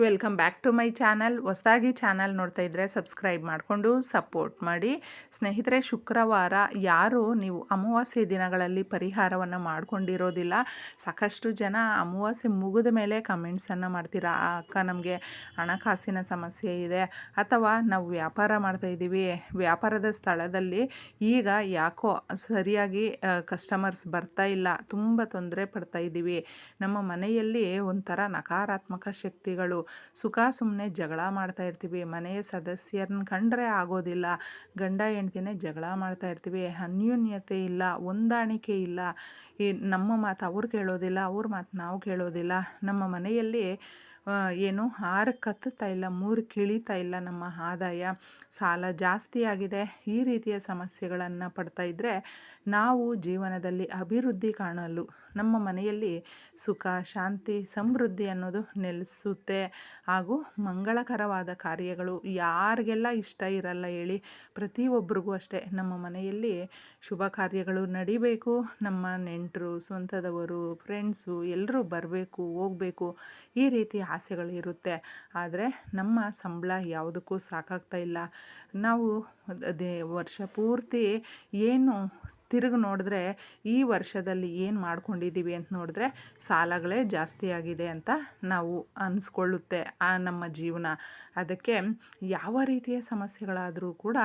Welcome back to my channel. ಹೊಸದಾಗಿ channel ನೋಡ್ತಾ ಇದ್ದರೆ ಸಬ್ಸ್ಕ್ರೈಬ್ ಮಾಡಿಕೊಂಡು ಸಪೋರ್ಟ್ ಮಾಡಿ. ಸ್ನೇಹಿತರೆ, ಶುಕ್ರವಾರ ಯಾರು ನೀವು ಅಮಾವಾಸ್ಯೆ ದಿನಗಳಲ್ಲಿ ಪರಿಹಾರವನ್ನು ಮಾಡಿಕೊಂಡಿರೋದಿಲ್ಲ, ಸಾಕಷ್ಟು ಜನ ಅಮಾವಾಸ್ಯೆ ಮುಗಿದ ಮೇಲೆ ಕಮೆಂಟ್ಸನ್ನು ಮಾಡ್ತೀರಾ? ಅಕ್ಕ, ನಮಗೆ ಹಣಕಾಸಿನ ಸಮಸ್ಯೆ ಇದೆ. ಅಥವಾ ನಾವು ವ್ಯಾಪಾರ ಮಾಡ್ತಾಯಿದ್ದೀವಿ ವ್ಯಾಪಾರದ ಸ್ಥಳದಲ್ಲಿ ಈಗ ಯಾಕೋ ಸರಿಯಾಗಿ ಕಸ್ಟಮರ್ಸ್ ಬರ್ತಾ ಇಲ್ಲ, ತುಂಬ ತೊಂದರೆ ಪಡ್ತಾ ಇದ್ದೀವಿ. ನಮ್ಮ ಮನೆಯಲ್ಲಿ ಒಂಥರ ನಕಾರಾತ್ಮಕ ಶಕ್ತಿಗಳು ಸುಖ ಸುಮ್ಮನೆ ಜಗಳ ಮಾಡ್ತಾ ಇರ್ತೀವಿ. ಮನೆಯ ಸದಸ್ಯರನ್ನ ಕಂಡ್ರೆ ಆಗೋದಿಲ್ಲ. ಗಂಡ ಹೆಂಡ್ತಿನೇ ಜಗಳ ಮಾಡ್ತಾ ಇರ್ತೀವಿ. ಅನ್ಯೂನ್ಯತೆ ಇಲ್ಲ, ಹೊಂದಾಣಿಕೆ ಇಲ್ಲ. ಈ ನಮ್ಮ ಮಾತು ಅವ್ರು ಕೇಳೋದಿಲ್ಲ, ಅವ್ರ ಮಾತು ನಾವು ಕೇಳೋದಿಲ್ಲ. ನಮ್ಮ ಮನೆಯಲ್ಲಿ ಏನು ಆರಕ್ಕೆ ಕತ್ತುತ್ತಾ ಇಲ್ಲ, ಮೂರು ಕಿಳಿತಾ ಇಲ್ಲ ನಮ್ಮ ಆದಾಯ. ಸಾಲ ಜಾಸ್ತಿ ಆಗಿದೆ. ಈ ರೀತಿಯ ಸಮಸ್ಯೆಗಳನ್ನು ಪಡ್ತಾ ಇದ್ದರೆ ನಾವು ಜೀವನದಲ್ಲಿ ಅಭಿವೃದ್ಧಿ ಕಾಣಲು, ನಮ್ಮ ಮನೆಯಲ್ಲಿ ಸುಖ, ಶಾಂತಿ, ಸಮೃದ್ಧಿ ಅನ್ನೋದು ನೆಲೆಸುತ್ತೆ. ಹಾಗೂ ಮಂಗಳಕರವಾದ ಕಾರ್ಯಗಳು ಯಾರಿಗೆಲ್ಲ ಇಷ್ಟ ಇರಲ್ಲ ಹೇಳಿ ಪ್ರತಿಯೊಬ್ಬರಿಗೂ ಅಷ್ಟೇ. ನಮ್ಮ ಮನೆಯಲ್ಲಿ ಶುಭ ಕಾರ್ಯಗಳು ನಡಿಬೇಕು. ನಮ್ಮ ನೆಂಟರು, ಸ್ವಂತದವರು ಫ್ರೆಂಡ್ಸು ಎಲ್ಲರೂ ಬರಬೇಕು, ಹೋಗಬೇಕು. ಈ ರೀತಿ ಆಸೆಗಳು ಇರುತ್ತೆ. ಆದರೆ ನಮ್ಮ ಸಂಬಳ ಯಾವುದಕ್ಕೂ ಸಾಕಾಗ್ತಾ ಇಲ್ಲ. ನಾವು ಅದೇ ವರ್ಷ ಪೂರ್ತಿ ಏನು ತಿರುಗಿ ನೋಡಿದ್ರೆ ಈ ವರ್ಷದಲ್ಲಿ ಏನು ಮಾಡ್ಕೊಂಡಿದ್ದೀವಿ ಅಂತ ನೋಡಿದ್ರೆ ಸಾಲಗಳೇ ಜಾಸ್ತಿ ಆಗಿದೆ ಅಂತ ನಾವು ಅನಿಸ್ಕೊಳ್ಳುತ್ತೆ ಆ ನಮ್ಮ ಜೀವನ. ಅದಕ್ಕೆ ಯಾವ ರೀತಿಯ ಸಮಸ್ಯೆಗಳಾದರೂ ಕೂಡ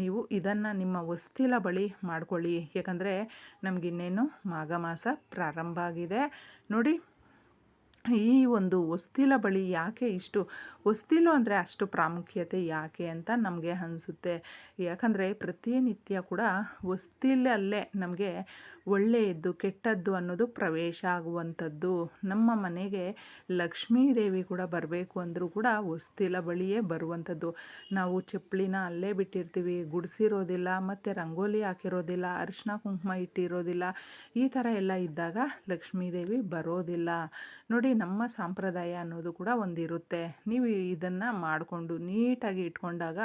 ನೀವು ಇದನ್ನು ನಿಮ್ಮ ವಸ್ತಿಲ ಬಳಿ ಮಾಡ್ಕೊಳ್ಳಿ. ಯಾಕಂದರೆ ನಮಗಿನ್ನೇನು ಮಾಘ ಮಾಸ ಪ್ರಾರಂಭ ಆಗಿದೆ. ನೋಡಿ ಈ ಒಂದು ಹೊಸ್ತಿಲ ಬಳಿ ಯಾಕೆ ಇಷ್ಟು ಹೊಸ್ತಿಲು ಅಂದರೆ ಅಷ್ಟು ಪ್ರಾಮುಖ್ಯತೆ ಯಾಕೆ ಅಂತ ನಮಗೆ ಅನಿಸುತ್ತೆ. ಯಾಕಂದರೆ ಪ್ರತಿನಿತ್ಯ ಕೂಡ ಹೊಸ್ತಿಲಲ್ಲೇ ನಮಗೆ ಒಳ್ಳೆಯದ್ದು, ಕೆಟ್ಟದ್ದು ಅನ್ನೋದು ಪ್ರವೇಶ ಆಗುವಂಥದ್ದು. ನಮ್ಮ ಮನೆಗೆ ಲಕ್ಷ್ಮೀ ದೇವಿ ಕೂಡ ಬರಬೇಕು ಅಂದರೂ ಕೂಡ ಹೊಸ್ತಿಲ ಬಳಿಯೇ ಬರುವಂಥದ್ದು. ನಾವು ಚಪ್ಪಲಿನ ಅಲ್ಲೇ ಬಿಟ್ಟಿರ್ತೀವಿ, ಗುಡಿಸಿರೋದಿಲ್ಲ, ಮತ್ತು ರಂಗೋಲಿ ಹಾಕಿರೋದಿಲ್ಲ ಅರಿಶಿನ ಕುಂಕುಮ ಇಟ್ಟಿರೋದಿಲ್ಲ, ಈ ಥರ ಎಲ್ಲ ಇದ್ದಾಗ ಲಕ್ಷ್ಮೀ ದೇವಿ ಬರೋದಿಲ್ಲ. ನೋಡಿ ನಮ್ಮ ಸಂಪ್ರದಾಯ ಅನ್ನೋದು ಕೂಡ ಒಂದಿರುತ್ತೆ. ನೀವು ಇದನ್ನು ಮಾಡಿಕೊಂಡು ನೀಟಾಗಿ ಇಟ್ಕೊಂಡಾಗ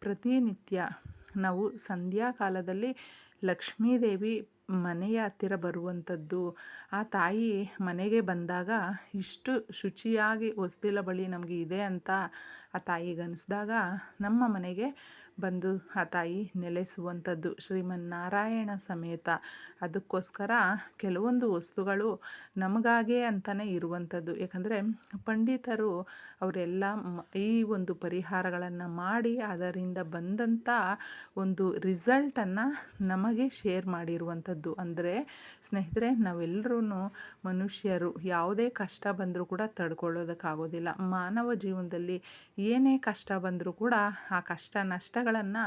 ಪ್ರತಿನಿತ್ಯ ನಾವು ಸಂಧ್ಯಾ ಕಾಲದಲ್ಲಿ ಲಕ್ಷ್ಮೀದೇವಿ ಮನೆಯ ಹತ್ತಿರ ಬರುವಂಥದ್ದು, ಆ ತಾಯಿ ಮನೆಗೆ ಬಂದಾಗ ಇಷ್ಟು ಶುಚಿಯಾಗಿ ಹೊಸ್ದಿಲ ಬಳಿ ನಮಗೆ ಇದೆ ಅಂತ ಆ ತಾಯಿಗೆ ಅನಿಸ್ದಾಗ ನಮ್ಮ ಮನೆಗೆ ಬಂದು ಆ ತಾಯಿ ನೆಲೆಸುವಂಥದ್ದು ಶ್ರೀಮನ್ನಾರಾಯಣ ಸಮೇತ. ಅದಕ್ಕೋಸ್ಕರ ಕೆಲವೊಂದು ವಸ್ತುಗಳು ನಮಗಾಗೇ ಅಂತಲೇ ಇರುವಂಥದ್ದು. ಯಾಕಂದರೆ ಪಂಡಿತರು ಅವರೆಲ್ಲ ಈ ಒಂದು ಪರಿಹಾರಗಳನ್ನು ಮಾಡಿ ಅದರಿಂದ ಬಂದಂಥ ಒಂದು ರಿಸಲ್ಟನ್ನು ನಮಗೆ ಶೇರ್ ಮಾಡಿರುವಂಥದ್ದು. ಅಂದರೆ ಸ್ನೇಹಿತರೆ ನಾವೆಲ್ಲರೂ ಮನುಷ್ಯರು, ಯಾವುದೇ ಕಷ್ಟ ಬಂದರೂ ಕೂಡ ತಡ್ಕೊಳ್ಳೋದಕ್ಕಾಗೋದಿಲ್ಲ. ಮಾನವ ಜೀವನದಲ್ಲಿ ಏನೇ ಕಷ್ಟ ಬಂದರೂ ಕೂಡ ಆ ಕಷ್ಟ ನಷ್ಟಗಳನ್ನು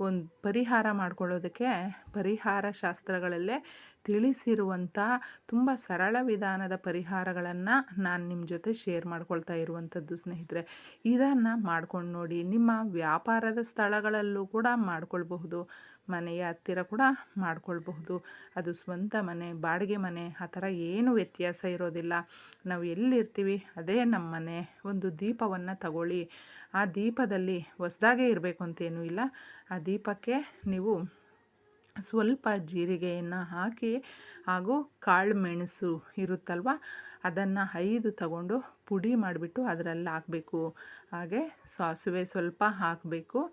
ಒಂದು ಪರಿಹಾರ ಮಾಡಿಕೊಳ್ಳೋದಕ್ಕೆ ಪರಿಹಾರ ಶಾಸ್ತ್ರಗಳಲ್ಲೇ ತಿಳಿಸಿರುವಂಥ ತುಂಬ ಸರಳ ವಿಧಾನದ ಪರಿಹಾರಗಳನ್ನು ನಾನು ನಿಮ್ಮ ಜೊತೆ ಶೇರ್ ಮಾಡ್ಕೊಳ್ತಾ ಇರುವಂಥದ್ದು ಸ್ನೇಹಿತರೆ. ಇದನ್ನು ಮಾಡ್ಕೊಂಡು ನೋಡಿ ನಿಮ್ಮ ವ್ಯಾಪಾರದ ಸ್ಥಳಗಳಲ್ಲೂ ಕೂಡ ಮಾಡ್ಕೊಳ್ಬಹುದು. ಮನೆಯ ಹತ್ತಿರ ಕೂಡ ಮಾಡ್ಕೊಳ್ಬಹುದು. ಅದು ಸ್ವಂತ ಮನೆ, ಬಾಡಿಗೆ ಮನೆ, ಆ ಥರ ಏನು ವ್ಯತ್ಯಾಸ ಇರೋದಿಲ್ಲ. ನಾವು ಎಲ್ಲಿರ್ತೀವಿ, ಅದೇ ನಮ್ಮ ಮನೆ. ಒಂದು ದೀಪವನ್ನು ತಗೊಳ್ಳಿ. ಆ ದೀಪದಲ್ಲಿ ಹೊಸ್ದಾಗೇ ಇರಬೇಕು ಅಂತೇನೂ ಇಲ್ಲ. ಆ ದೀಪಕ್ಕೆ ನೀವು ಸ್ವಲ್ಪ ಜೀರಿಗೆಯನ್ನು ಹಾಕಿ, ಹಾಗೂ ಕಾಳು ಮೆಣಸು ಇರುತ್ತಲ್ವ, ಅದನ್ನು ಐದು ತಗೊಂಡು ಪುಡಿ ಮಾಡಿಬಿಟ್ಟು ಅದರಲ್ಲಿ ಹಾಕಬೇಕು. ಹಾಗೆ ಸಾಸಿವೆ ಸ್ವಲ್ಪ ಹಾಕಬೇಕು.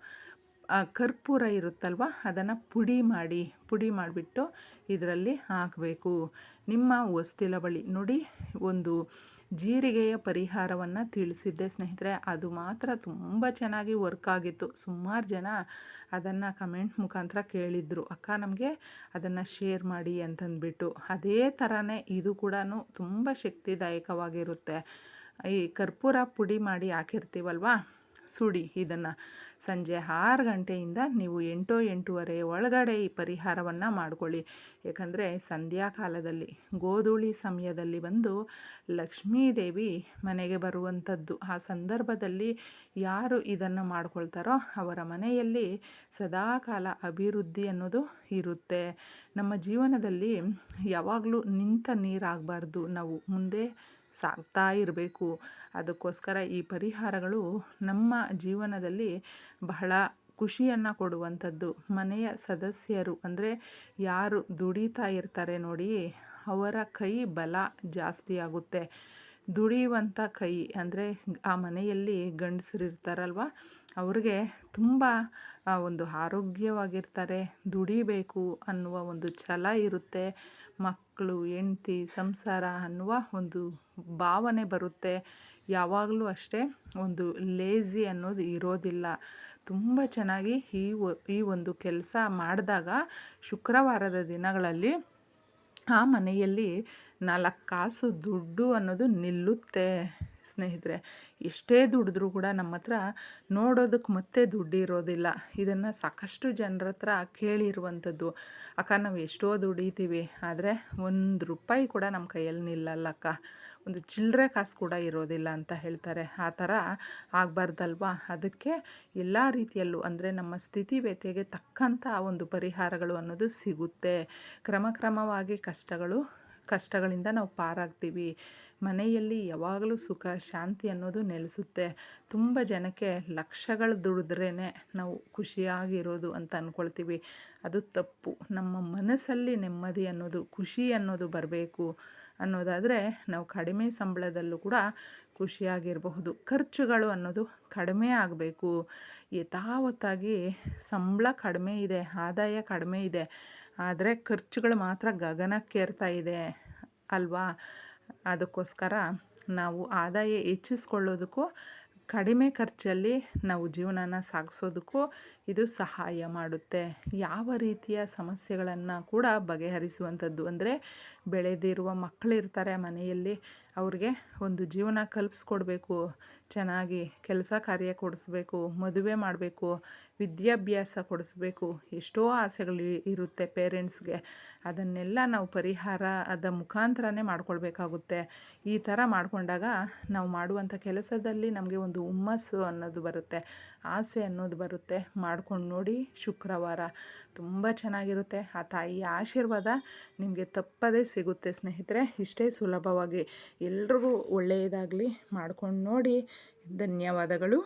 ಕರ್ಪೂರ ಇರುತ್ತಲ್ವ, ಅದನ್ನು ಪುಡಿ ಮಾಡಿ, ಪುಡಿ ಮಾಡಿಬಿಟ್ಟು ಇದರಲ್ಲಿ ಹಾಕಬೇಕು. ನಿಮ್ಮ ಹೊಸ್ತಿಲ ಬಳಿ ನೋಡಿ, ಒಂದು ಜೀರಿಗೆಯ ಪರಿಹಾರವನ್ನು ತಿಳಿಸಿದ್ದೆ ಸ್ನೇಹಿತರೆ, ಅದು ಮಾತ್ರ ತುಂಬ ಚೆನ್ನಾಗಿ ವರ್ಕ್ ಆಗಿತ್ತು. ಸುಮಾರು ಜನ ಅದನ್ನು ಕಮೆಂಟ್ ಮುಖಾಂತರ ಕೇಳಿದ್ರು. ಅಕ್ಕ ನಮಗೆ ಅದನ್ನು ಶೇರ್ ಮಾಡಿ ಅಂತಂದ್ಬಿಟ್ಟು. ಅದೇ ಥರನೇ ಇದು ಕೂಡ ತುಂಬ ಶಕ್ತಿದಾಯಕವಾಗಿರುತ್ತೆ. ಈ ಕರ್ಪೂರ ಪುಡಿ ಮಾಡಿ ಹಾಕಿರ್ತೀವಲ್ವಾ? ಸುಡಿ ಇದನ್ನು. ಸಂಜೆ ಆರು ಗಂಟೆಯಿಂದ ನೀವು ಎಂಟು ಎಂಟೂವರೆ ಒಳಗಡೆ ಈ ಪರಿಹಾರವನ್ನು ಮಾಡಿಕೊಳ್ಳಿ. ಏಕೆಂದರೆ ಸಂಧ್ಯಾಕಾಲದಲ್ಲಿ, ಗೋಧೂಳಿ ಸಮಯದಲ್ಲಿ ಬಂದು ಲಕ್ಷ್ಮೀದೇವಿ ಮನೆಗೆ ಬರುವಂಥದ್ದು. ಆ ಸಂದರ್ಭದಲ್ಲಿ ಯಾರು ಇದನ್ನು ಮಾಡ್ಕೊಳ್ತಾರೋ ಅವರ ಮನೆಯಲ್ಲಿ ಸದಾಕಾಲ ಅಭಿವೃದ್ಧಿ ಅನ್ನೋದು ಇರುತ್ತೆ. ನಮ್ಮ ಜೀವನದಲ್ಲಿ ಯಾವಾಗಲೂ ನಿಂತ ನೀರಾಗಬಾರ್ದು. ನಾವು ಮುಂದೆ ಸಾಗ್ತಾ ಇರಬೇಕು. ಅದಕ್ಕೋಸ್ಕರ ಈ ಪರಿಹಾರಗಳು ನಮ್ಮ ಜೀವನದಲ್ಲಿ ಬಹಳ ಖುಷಿಯನ್ನು ಕೊಡುವಂಥದ್ದು. ಮನೆಯ ಸದಸ್ಯರು ಅಂದರೆ ಯಾರು ದುಡಿತಾ ಇರ್ತಾರೆ ನೋಡಿ, ಅವರ ಕೈ ಬಲ ಜಾಸ್ತಿ ಆಗುತ್ತೆ. ದುಡಿಯುವಂಥ ಕೈ ಅಂದರೆ ಆ ಮನೆಯಲ್ಲಿ ಗಂಡಸರಿರ್ತಾರಲ್ವ, ಅವ್ರಿಗೆ ತುಂಬ ಒಂದು ಆರೋಗ್ಯವಾಗಿರ್ತಾರೆ. ದುಡಿಬೇಕು ಅನ್ನುವ ಒಂದು ಛಲ ಇರುತ್ತೆ. ಮಕ್ಕಳು, ಹೆಂಡ್ತಿ, ಸಂಸಾರ ಅನ್ನುವ ಒಂದು ಭಾವನೆ ಬರುತ್ತೆ. ಯಾವಾಗಲೂ ಅಷ್ಟೇ ಒಂದು ಲೇಜಿ ಅನ್ನೋದು ಇರೋದಿಲ್ಲ. ತುಂಬ ಚೆನ್ನಾಗಿ ಈ ಈ ಒಂದು ಕೆಲಸ ಮಾಡಿದಾಗ ಶುಕ್ರವಾರದ ದಿನಗಳಲ್ಲಿ ಆ ಮನೆಯಲ್ಲಿ ನಾಲ್ಕು ಕಾಸು ದುಡ್ಡು ಅನ್ನೋದು ನಿಲ್ಲುತ್ತೆ. ಸ್ನೇಹಿತರೆ, ಎಷ್ಟೇ ದುಡಿದ್ರೂ ಕೂಡ ನಮ್ಮ ಹತ್ರ ನೋಡೋದಕ್ಕೆ ಮತ್ತೆ ದುಡ್ಡಿರೋದಿಲ್ಲ. ಇದನ್ನು ಸಾಕಷ್ಟು ಜನರ ಹತ್ರ ಕೇಳಿರುವಂಥದ್ದು. ಅಕ್ಕ, ನಾವು ಎಷ್ಟೋ ದುಡಿತೀವಿ, ಆದರೆ ಒಂದು ರೂಪಾಯಿ ಕೂಡ ನಮ್ಮ ಕೈಯಲ್ಲಿ ನಿಲ್ಲಲ್ಲಕ್ಕ ಒಂದು ಚಿಲ್ಲರೆ ಕಾಸು ಕೂಡ ಇರೋದಿಲ್ಲ ಅಂತ ಹೇಳ್ತಾರೆ. ಆ ಥರ ಆಗಬಾರ್ದಲ್ವಾ? ಅದಕ್ಕೆ ಎಲ್ಲ ರೀತಿಯಲ್ಲೂ ಅಂದರೆ ನಮ್ಮ ಸ್ಥಿತಿವ್ಯತೆಗೆ ತಕ್ಕಂಥ ಒಂದು ಪರಿಹಾರಗಳು ಅನ್ನೋದು ಸಿಗುತ್ತೆ. ಕ್ರಮ ಕ್ರಮವಾಗಿ ಕಷ್ಟಗಳು ಕಷ್ಟಗಳಿಂದ ನಾವು ಪಾರಾಗ್ತೀವಿ. ಮನೆಯಲ್ಲಿ ಯಾವಾಗಲೂ ಸುಖ, ಶಾಂತಿ ಅನ್ನೋದು ನೆಲೆಸುತ್ತೆ. ತುಂಬ ಜನಕ್ಕೆ ಲಕ್ಷಗಳು ದುಡಿದ್ರೇ ನಾವು ಖುಷಿಯಾಗಿರೋದು ಅಂತ ಅಂದ್ಕೊಳ್ತೀವಿ ಅದು ತಪ್ಪು. ನಮ್ಮ ಮನಸ್ಸಲ್ಲಿ ನೆಮ್ಮದಿ ಅನ್ನೋದು, ಖುಷಿ ಅನ್ನೋದು ಬರಬೇಕು. ಅನ್ನೋದಾದರೆ ನಾವು ಕಡಿಮೆ ಸಂಬಳದಲ್ಲೂ ಕೂಡ ಖುಷಿಯಾಗಿರಬಹುದು. ಖರ್ಚುಗಳು ಅನ್ನೋದು ಕಡಿಮೆ ಆಗಬೇಕು. ಯಥಾವತ್ತಾಗಿ ಸಂಬಳ ಕಡಿಮೆ ಇದೆ, ಆದಾಯ ಕಡಿಮೆ ಇದೆ. ಆದರೆ ಖರ್ಚುಗಳು ಮಾತ್ರ ಗಗನಕ್ಕೇರ್ತಾ ಇದೆ ಅಲ್ವಾ? ಅದಕ್ಕೋಸ್ಕರ ನಾವು ಆದಾಯ ಹೆಚ್ಚಿಸ್ಕೊಳ್ಳೋದಕ್ಕೂ ಕಡಿಮೆ ಖರ್ಚಲ್ಲಿ ನಾವು ಜೀವನನ ಸಾಗಿಸೋದಕ್ಕೂ ಇದು ಸಹಾಯ ಮಾಡುತ್ತೆ. ಯಾವ ರೀತಿಯ ಸಮಸ್ಯೆಗಳನ್ನು ಕೂಡ ಬಗೆಹರಿಸುವಂಥದ್ದು ಅಂದರೆ ಬೆಳೆದಿರುವ ಮಕ್ಕಳಿರ್ತಾರೆ ಮನೆಯಲ್ಲಿ, ಅವ್ರಿಗೆ ಒಂದು ಜೀವನ ಕಲ್ಪಿಸ್ಕೊಡ್ಬೇಕು, ಚೆನ್ನಾಗಿ ಕೆಲಸ ಕಾರ್ಯ ಕೊಡಿಸ್ಬೇಕು, ಮದುವೆ ಮಾಡಬೇಕು, ವಿದ್ಯಾಭ್ಯಾಸ ಕೊಡಿಸ್ಬೇಕು, ಎಷ್ಟೋ ಆಸೆಗಳು ಇರುತ್ತೆ ಪೇರೆಂಟ್ಸ್ಗೆ. ಅದನ್ನೆಲ್ಲ ನಾವು ಪರಿಹಾರ ಅದ ಮುಖಾಂತರನೇ ಮಾಡ್ಕೊಳ್ಬೇಕಾಗುತ್ತೆ. ಈ ಥರ ಮಾಡಿಕೊಂಡಾಗ ನಾವು ಮಾಡುವಂಥ ಕೆಲಸದಲ್ಲಿ ನಮಗೆ ಒಂದು ಹುಮ್ಮಸ್ಸು ಅನ್ನೋದು ಬರುತ್ತೆ, ಆಸೆ ಅನ್ನೋದು ಬರುತ್ತೆ. ಮಾಡ್ಕೊಂಡು ನೋಡಿ ಶುಕ್ರವಾರ. ತುಂಬ ಚೆನ್ನಾಗಿರುತ್ತೆ. ಆ ತಾಯಿಯ ಆಶೀರ್ವಾದ ನಿಮಗೆ ತಪ್ಪದೇ ಸಿಗುತ್ತೆ ಸ್ನೇಹಿತರೆ. ಇಷ್ಟೇ ಸುಲಭವಾಗಿ. ಎಲ್ರಿಗೂ ಒಳ್ಳೆಯದಾಗಲಿ. ಮಾಡ್ಕೊಂಡು ನೋಡಿ. ಧನ್ಯವಾದಗಳು.